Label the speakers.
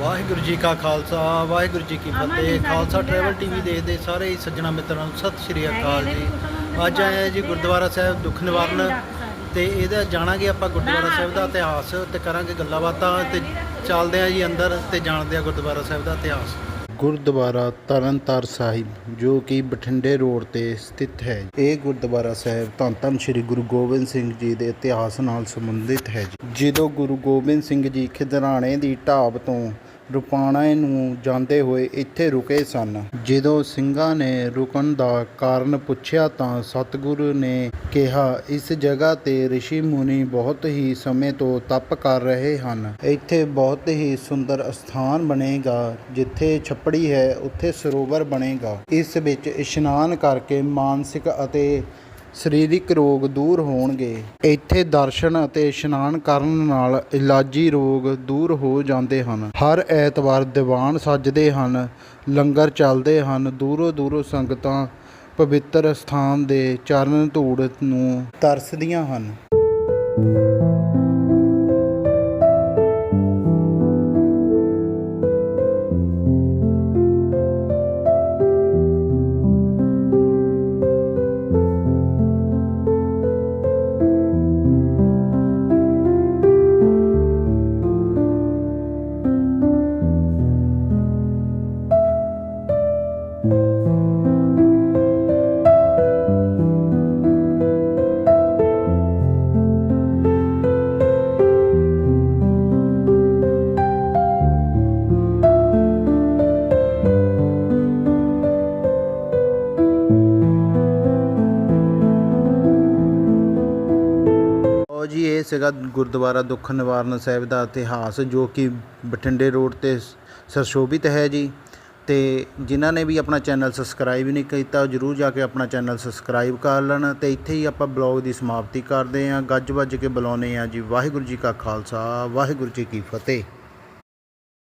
Speaker 1: ਵਾਹਿਗੁਰੂ ਜੀ ਕਾ ਖਾਲਸਾ ਵਾਹਿਗੁਰੂ ਜੀ ਕੀ ਫਤਿਹ। Khalsa travel TV ਦੇਖਦੇ ਸਾਰੇ ਸੱਜਣਾ ਮਿੱਤਰਾਂ ਨੂੰ ਸਤਿ ਸ਼੍ਰੀ ਅਕਾਲ ਜੀ। ਅੱਜ ਆਏ ਹਾਂ ਜੀ ਗੁਰਦੁਆਰਾ ਸਾਹਿਬ ਦੁੱਖ ਨਿਵਾਰਨ ਤੇ ਇਹਦਾ ਜਾਣਾਂਗੇ ਆਪਾਂ ਗੁਰਦੁਆਰਾ ਸਾਹਿਬ ਦਾ ਇਤਿਹਾਸ ਤੇ ਕਰਾਂਗੇ ਗੱਲਾਂ ਬਾਤਾਂ ਤੇ ਚੱਲਦੇ ਆਂ ਜੀ ਅੰਦਰ ਤੇ ਜਾਣਦੇ ਆ ਗੁਰਦੁਆਰਾ ਸਾਹਿਬ ਦਾ ਇਤਿਹਾਸ। ਗੁਰਦੁਆਰਾ ਤਰਨਤਾਰ ਸਾਹਿਬ ਜੋ ਕਿ ਬਠਿੰਡੇ ਰੋਡ ਤੇ ਸਥਿਤ ਹੈ। ਇਹ ਗੁਰਦੁਆਰਾ ਸਾਹਿਬ ਧੰਨ ਧੰਨ ਸ੍ਰੀ ਗੁਰੂ ਗੋਬਿੰਦ ਸਿੰਘ ਜੀ ਦੇ ਇਤਿਹਾਸ ਨਾਲ ਸੰਬੰਧਿਤ ਹੈ ਜੀ। ਜਦੋਂ ਗੁਰੂ ਗੋਬਿੰਦ ਸਿੰਘ ਜੀ ਖਿਦਰਾਣੇ ਦੀ ਢਾਬ ਤੋਂ ਰੁਪਾਣੇ ਨੂੰ ਜਾਂਦੇ ਹੋਏ ਇੱਥੇ ਰੁਕੇ ਸਨ। ਜਦੋਂ ਸਿੰਘਾਂ ਨੇ ਰੁਕਣ ਦਾ ਕਾਰਨ ਪੁੱਛਿਆ ਤਾਂ ਸਤਿਗੁਰੂ ਨੇ ਕਿਹਾ, ਇਸ ਜਗ੍ਹਾ ਤੇ ઋષਿ ਮੁਨੀ ਬਹੁਤ ਹੀ ਸਮੇਂ ਤੋਂ ਤਪ ਕਰ ਰਹੇ ਹਨ। ਇੱਥੇ ਬਹੁਤ ਹੀ ਸੁੰਦਰ ਸਥਾਨ ਬਣੇਗਾ, ਜਿੱਥੇ ਛੱਪੜੀ ਹੈ, ਉੱਥੇ ਸਰੋਵਰ ਬਣੇਗਾ। ਇਸ ਵਿੱਚ ਇਸ਼ਨਾਨ ਕਰਕੇ ਮਾਨਸਿਕ ਅਤੇ ਸਰੀਰਕ ਰੋਗ ਦੂਰ ਹੋਣਗੇ। ਇੱਥੇ ਦਰਸ਼ਨ ਅਤੇ ਇਸ਼ਨਾਨ ਕਰਨ ਨਾਲ ਇਲਾਜੀ ਰੋਗ ਦੂਰ ਹੋ ਜਾਂਦੇ ਹਨ। ਹਰ ਐਤਵਾਰ ਦੀਵਾਨ ਸੱਜਦੇ ਹਨ, ਲੰਗਰ ਚੱਲਦੇ ਹਨ, ਦੂਰੋਂ ਦੂਰੋਂ ਸੰਗਤਾਂ ਪਵਿੱਤਰ ਸਥਾਨ ਦੇ ਚਰਨ ਧੂੜ ਨੂੰ ਤਰਸਦੀਆਂ ਹਨ। ਜੀ, ਇਹ ਸੀਗਾ ਗੁਰਦੁਆਰਾ ਦੁੱਖ ਨਿਵਾਰਨ ਸਾਹਿਬ ਦਾ ਇਤਿਹਾਸ, ਜੋ ਕਿ ਬਠਿੰਡੇ ਰੋਡ ਤੇ ਸਰਸ਼ੋਭਿਤ ਹੈ ਜੀ। ਅਤੇ ਜਿਨ੍ਹਾਂ ਨੇ ਵੀ ਆਪਣਾ ਚੈਨਲ ਸਬਸਕ੍ਰਾਈਬ ਨਹੀਂ ਕੀਤਾ, ਉਹ ਜਰੂਰ ਜਾ ਕੇ ਆਪਣਾ ਚੈਨਲ ਸਬਸਕ੍ਰਾਈਬ ਕਰ ਲੈਣ ਅਤੇ ਇੱਥੇ ਹੀ ਆਪਾਂ ਬਲੌਗ ਦੀ ਸਮਾਪਤੀ ਕਰਦੇ ਹਾਂ। ਗੱਜ ਵੱਜ ਕੇ ਬੁਲਾਉਂਦੇ ਹਾਂ ਜੀ। ਵਾਹਿਗੁਰੂ ਜੀ ਕਾ ਖਾਲਸਾ, ਵਾਹਿਗੁਰੂ ਜੀ ਕੀ ਫਤਿਹ।